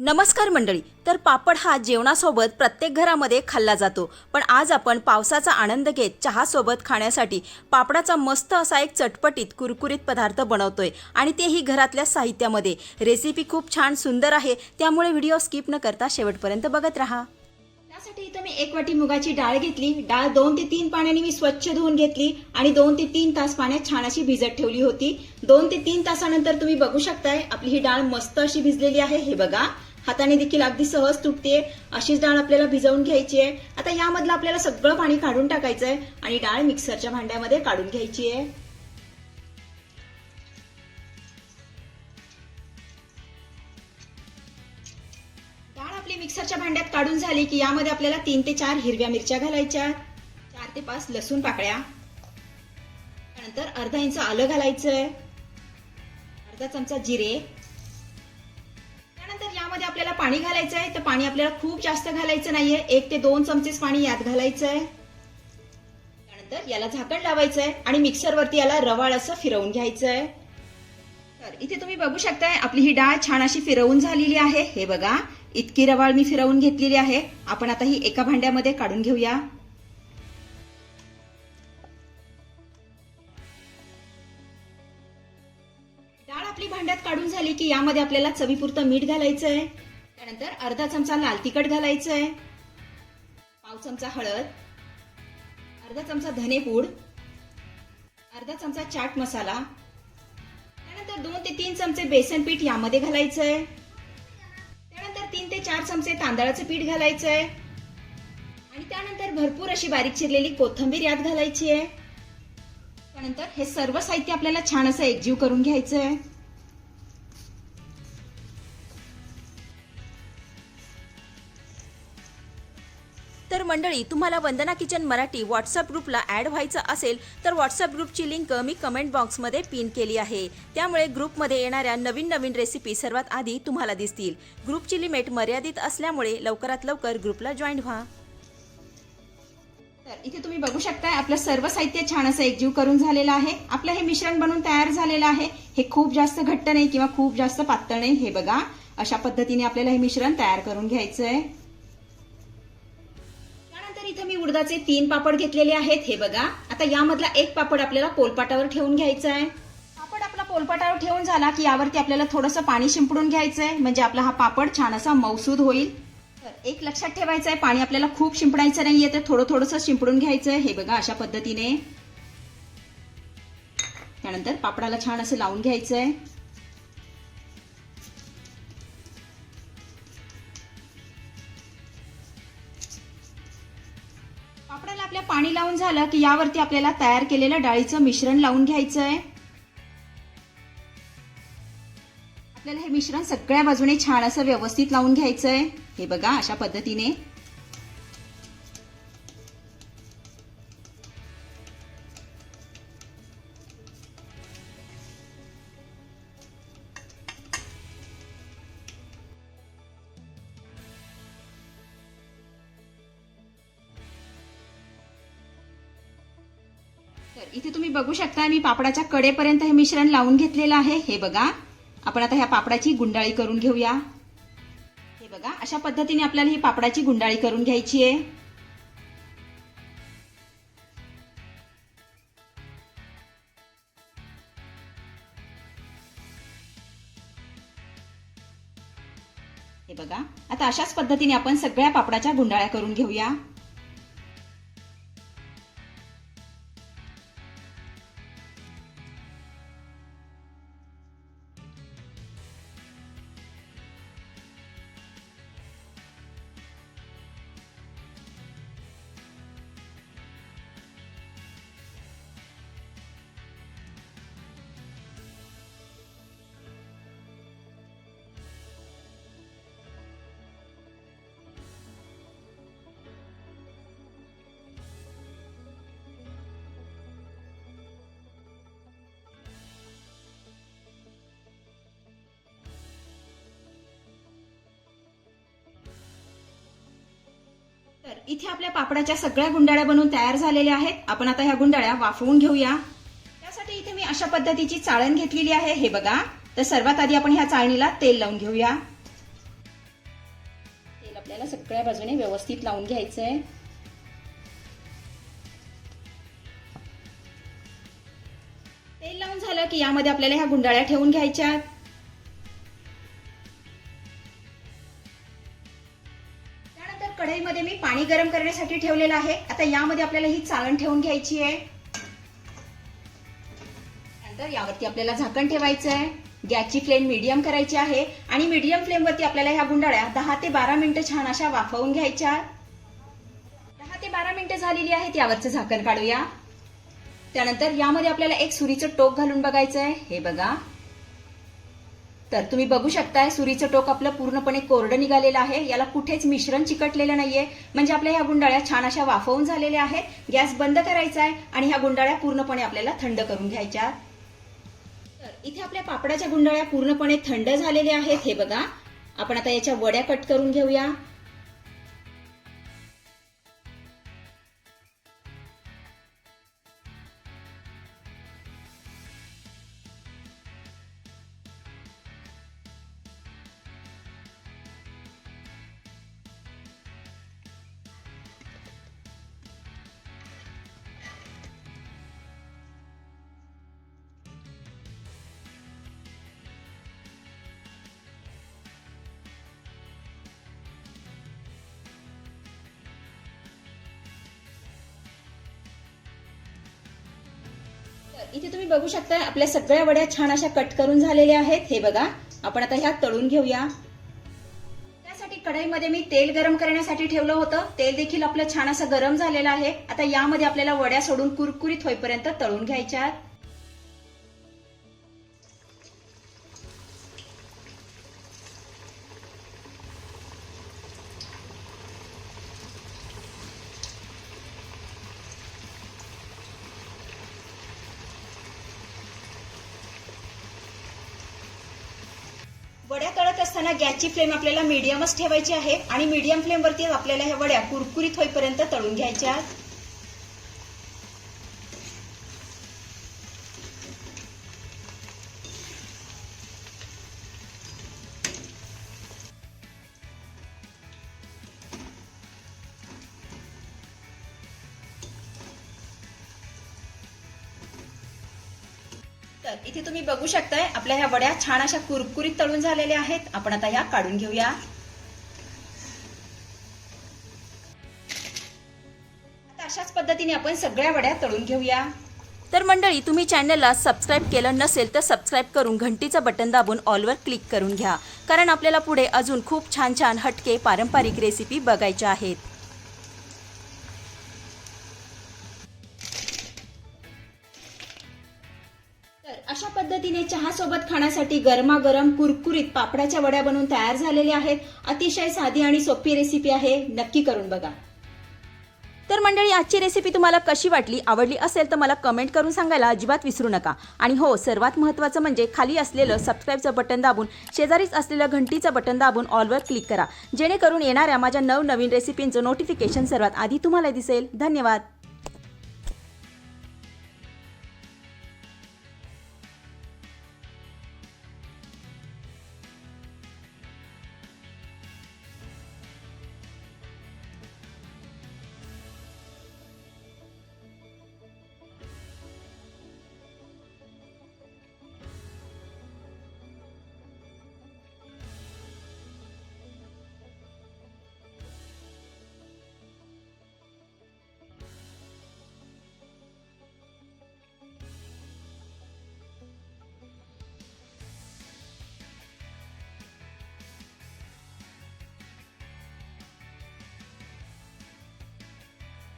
नमस्कार मंडळी तर पापड हा जेवणासोबत प्रत्येक घरामध्ये खाल्ला जातो. पण आज आपण पावसाचा आनंद घेत चहासोबत खाण्यासाठी पापडाचा मस्त असा एक चटपटीत कुरकुरीत पदार्थ बनवतोय आणि तेही घरातल्या साहित्यामध्ये. रेसिपी खूप छान सुंदर आहे त्यामुळे व्हिडिओ स्किप न करता शेवटपर्यंत बघत राहा. त्यासाठी इथं मी एक वाटी मुगाची डाळ घेतली. डाळ दोन ते तीन पाण्याने मी स्वच्छ धुवून घेतली आणि दोन ते तीन तास पाण्यात छान अशी भिजत ठेवली होती. दोन ते तीन तासानंतर तुम्ही बघू शकताय आपली ही डाळ मस्त अशी भिजलेली आहे. हे बघा. हाताने देखील अगदी सहज तुटते अशीच डाळ आपल्याला भिजवून घ्यायची आहे. आता यामधलं आपल्याला सगळं पाणी काढून टाकायचं आहे आणि डाळ मिक्सरच्या भांड्यामध्ये काढून घ्यायची आहे. डाळ आपली मिक्सरच्या भांड्यात काढून झाली की यामध्ये आपल्याला तीन ते चार हिरव्या मिरच्या घालायच्या चार ते पाच लसूण पाकळ्या. त्यानंतर अर्धा इंच आलं घालायचं आहे अर्धा चमचा जिरे. यामध्ये आपल्याला पाणी घालायचं आहे तर पाणी आपल्याला खूप जास्त घालायचं नाहीये. एक ते दोन चमचेच पाणी यात घालायचं आहे. त्यानंतर याला झाकण लावायचं आहे आणि मिक्सरवरती याला रवाळ असं फिरवून घ्यायचं आहे. तर इथे तुम्ही बघू शकताय आपली ही डाळ छान अशी फिरवून झालेली आहे. हे बघा इतकी रवाळ मी फिरवून घेतलेली आहे. आपण आता ही एका भांड्यामध्ये काढून घेऊया. काढून झाली की यामध्ये आपल्याला चवीपुरतं मीठ घालायचं आहे त्यानंतर अर्धा चमचा लाल तिखट घालायचं आहे पाव चमचा हळद. अर्धा चमचा धनेपूड अर्धा चमचा चाट मसाला. त्यानंतर दोन ते तीन चमचे बेसन पीठ यामध्ये घालायचं आहे त्यानंतर तीन ते चार चमचे तांदळाचं पीठ घालायचं आहे आणि त्यानंतर भरपूर अशी बारीक चिरलेली कोथिंबीर यात घालायची आहे त्यानंतर हे सर्व साहित्य आपल्याला छान असं एकजीव करून घ्यायचं आहे तर मंडळी तुम्हाला वंदना किचन मराठी व्हॉट्सअप ग्रुपला ॲड व्हायचं असेल तर व्हॉट्सअप ग्रुपची लिंक मी कमेंट बॉक्समध्ये पिन केली आहे. त्यामुळे ग्रुपमध्ये येणाऱ्या नवीन नवीन रेसिपी सर्वात आधी तुम्हाला दिसतील. ग्रुपची लिमिट मर्यादित असल्यामुळे लवकरात लवकर ग्रुपला जॉईन व्हा. तर इथे तुम्ही बघू शकताय आपलं सर्व साहित्य छान असं एकजीव करून झालेलं आहे. आपलं हे मिश्रण बनून तयार झालेलं आहे. हे खूप जास्त घट्ट नाही किंवा खूप जास्त पातळ नाही हे बघा. अशा पद्धतीने आपल्याला हे मिश्रण तयार करून घ्यायचं आहे उडदाचे तीन पापड घेतलेले आहेत हे बघा. आता यामधला एक पापड आपल्याला पोलपाटावर ठेवून घ्यायचा आहे. पापड आपला पोलपाटावर ठेवून झाला की यावरती आपल्याला थोडंसं पाणी शिंपडून घ्यायचं आहे म्हणजे आपला हा पापड छान असा मौसूद होईल. तर एक लक्षात ठेवायचं आहे पाणी आपल्याला खूप शिंपडायचं नाहीये तर थोडं थोडंसं शिंपडून घ्यायचं आहे हे बघा अशा पद्धतीने. त्यानंतर पापडाला छान असं लावून घ्यायचं आहे झालं की यावरती आपल्याला तयार केलेलं डाळीचं मिश्रण लावून घ्यायचं आहे आपल्याला हे मिश्रण सगळ्या बाजूने छान असं व्यवस्थित लावून घ्यायचं आहे हे बघा अशा पद्धतीने. तर इथे तुम्ही बघू शकता मी पापडाच्या कडेपर्यंत हे मिश्रण लावून घेतलेलं आहे. हे बघा आपण आता ह्या पापडाची गुंडाळी करून घेऊया. हे बघा अशा पद्धतीने आपल्याला ही पापडाची गुंडाळी करून घ्यायची आहे. हे बघा आता अशाच पद्धतीने आपण सगळ्या पापडाच्या गुंडाळ्या करून घेऊया. तर इथे आपल्या पापडाच्या सगळ्या गुंडाळ्या बनवून तयार झालेल्या आहेत. आपण आता ह्या गुंडाळ्या वाफवून घेऊया. त्यासाठी इथे मी अशा पद्धतीची चाळण घेतलेली आहे. हे बघा. तर सर्वात आधी आपण ह्या चाळणीला तेल लावून घेऊया. तेल आपल्याला सगळ्या बाजूने व्यवस्थित लावून घ्यायचं आहे तेल लावून झालं की यामध्ये आपल्याला ह्या गुंडाळ्या ठेवून घ्यायच्या कढईमध्ये मी पाणी गरम करण्यासाठी ठेवलेलं आहे. आता यामध्ये आपल्याला ही चाळण ठेवून घ्यायची आहे. नंतर यावरती आपल्याला झाकण ठेवायचं आहे. गॅसची फ्लेम मीडियम करायची आहे आणि मीडियम फ्लेमवरती आपल्याला ह्या गुंडाळ्या दहा ते बारा मिनिटं छान अशा वाफवून घ्यायच्या. दहा ते बारा मिनिटं झालेली आहेत यावरचं झाकण काढूया. त्यानंतर यामध्ये आपल्याला एक सुरीचं टोक घालून बघायचं आहे. हे बघा. तर तुम्ही बघू शकताय सुरीचं टोक आपलं पूर्णपणे कोरडं निघालेलं आहे. याला कुठेच मिश्रण चिकटलेलं नाहीये. म्हणजे आपल्या ह्या गुंडाळ्या छान अशा वाफवून झालेल्या आहेत. गॅस बंद करायचा आहे आणि ह्या गुंडाळ्या पूर्णपणे आपल्याला थंड करून घ्यायच्या. तर इथे आपल्या पापडाच्या गुंडाळ्या पूर्णपणे थंड झालेल्या आहेत हे बघा. आपण आता याच्या वड्या कट करून घेऊया. इथे तुम्ही बघू शकता आपल्या सगळ्या वड्या छान अशा कट करून झालेल्या आहेत. हे बघा आपण आता ह्या तळून घेऊया. त्यासाठी कढईमध्ये मी तेल गरम करण्यासाठी ठेवलं होतं. तेल देखील आपलं छान असं गरम झालेलं आहे. आता यामध्ये आपल्याला वड्या सोडून कुरकुरीत होईपर्यंत तळून घ्यायच्या वड्या तळत असताना गॅसची फ्लेम आपल्याला मीडियमच ठेवायची आहे आणि मीडियम फ्लेमवरती आपल्याला ह्या वड्या कुरकुरीत होईपर्यंत तळून घ्यायच्या. तर इथे तुम्ही बघू शकताय आपल्या ह्या वड्या छान अशा कुरकुरीत तळून झालेल्या आहेत. आपण आता ह्या काढून घेऊया. आता अशाच पद्धतीने आपण सगळ्या वड्या तळून घेऊया. तर मंडळी तुम्ही चॅनलला सबस्क्राईब केलं नसेल तर सबस्क्राईब करून घंटीचं बटन दाबून ऑलवर क्लिक करून घ्या. कारण आपल्याला पुढे अजून खूप छान छान हटके पारंपरिक रेसिपी बघायच्या आहेत. पद्धतीने चहा सोबत खाण्यासाठी गरमागरम कुरकुरीत पापडाच्या वड्या बनवून तयार झालेल्या आहेत. अतिशय साधी आणि सोपी रेसिपी आहे. नक्की करून बघा. तर मंडळी आजची रेसिपी तुम्हाला कशी वाटली आवडली असेल तर मला कमेंट करून सांगायला अजिबात विसरू नका. आणि हो सर्वात महत्त्वाचं म्हणजे खाली असलेलं सबस्क्राईबचं बटन दाबून शेजारीच असलेलं घंटीचं बटन दाबून ऑलवर क्लिक करा. जेणेकरून येणाऱ्या माझ्या नवनवीन रेसिपींचं नोटिफिकेशन सर्वात आधी तुम्हाला दिसेल. धन्यवाद.